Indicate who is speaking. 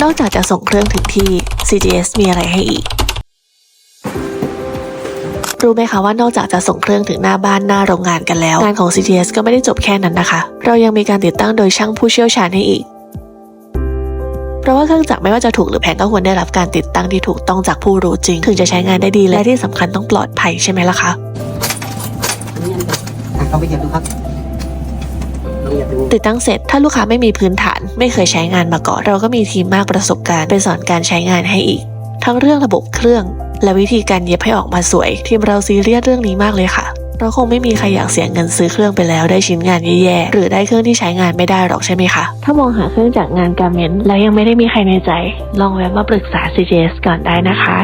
Speaker 1: นอกจากจะส่งเครื่องถึงที่ CGS มีอะไรให้อีก รู้ไหมคะว่านอกจากจะส่งเครื่องถึงหน้าบ้านหน้าโรงงานกันแล้ว งานของ CGS ก็ไม่ได้จบแค่นั้นนะคะ เรายังมีการติดตั้งโดยช่างผู้เชี่ยวชาญให้อีก เพราะว่าเครื่องจักรไม่ว่าจะถูกหรือแพงก็ควรได้รับการติดตั้งที่ถูกต้องจากผู้รู้จริง ถึงจะใช้งานได้ดีและที่สำคัญต้องปลอดภัยใช่ไหมล่ะคะ
Speaker 2: นี่นะครับอะลองไปเหยียบดูครับ
Speaker 1: ติดตั้งเสร็จถ้าลูกค้าไม่มีพื้นฐาน ไม่เคยใช้งานมาก่อนเราก็มีทีมมากประสบการณ์ไปสอนการใช้งานให้อีก ทั้งเรื่องระบบเครื่อง และวิธีการเย็บให้ออกมาสวย ทีมเราซีเรียสเรื่องนี้มากเลยค่ะเราคงไม่มีใครอยากเสียเงินซื้อเครื่องไปแล้วได้ชิ้นงานแย่ๆหรือได้เครื่องที่ใช้งานไม่ได้หรอกใช่ไหมคะ ถ้ามองหาเครื่องจากงานการเมนแล้วยังไม่ได้มีใครในใจ ลองแวะมาปรึกษา CJS ก่อนได้นะคะ